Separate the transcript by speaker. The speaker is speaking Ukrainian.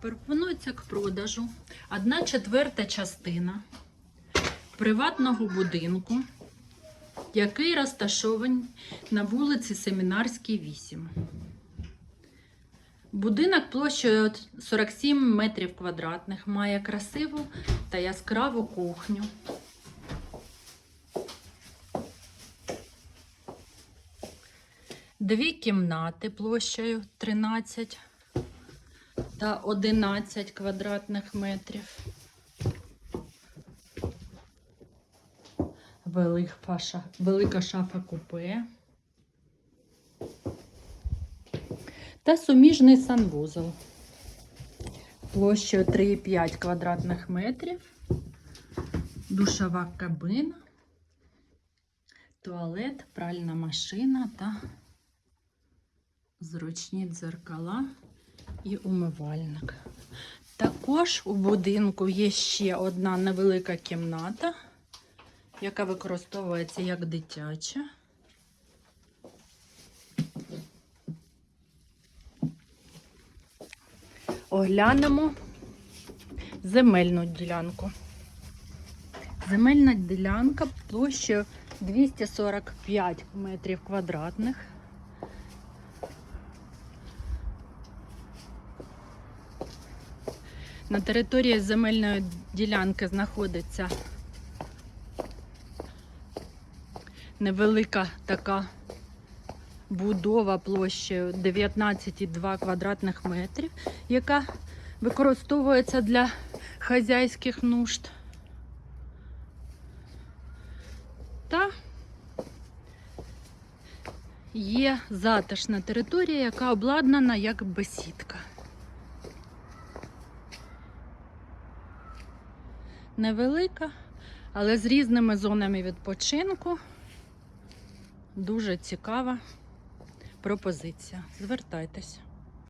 Speaker 1: Пропонується к продажу одна четверта частина приватного будинку, який розташований на вулиці Семінарській, 8. Будинок площею 47 метрів квадратних має красиву та яскраву кухню. Дві кімнати площею 13 та 11 квадратних метрів. Велика, шафа купе. Та суміжний санвузол. Площею 3,5 квадратних метрів. Душова кабина, туалет, пральна машина та зручні дзеркала і умивальник. Також у будинку є ще одна невелика кімната, яка використовується як дитяча. Оглянемо земельну ділянку. Земельна ділянка площею 245 метрів квадратних. На території земельної ділянки знаходиться невелика така будова площею 19,2 квадратних метрів, яка використовується для хазяйських нужд. Та є затишна територія, яка обладнана як бесідка. Невелика, але з різними зонами відпочинку. Дуже цікава пропозиція. Звертайтеся.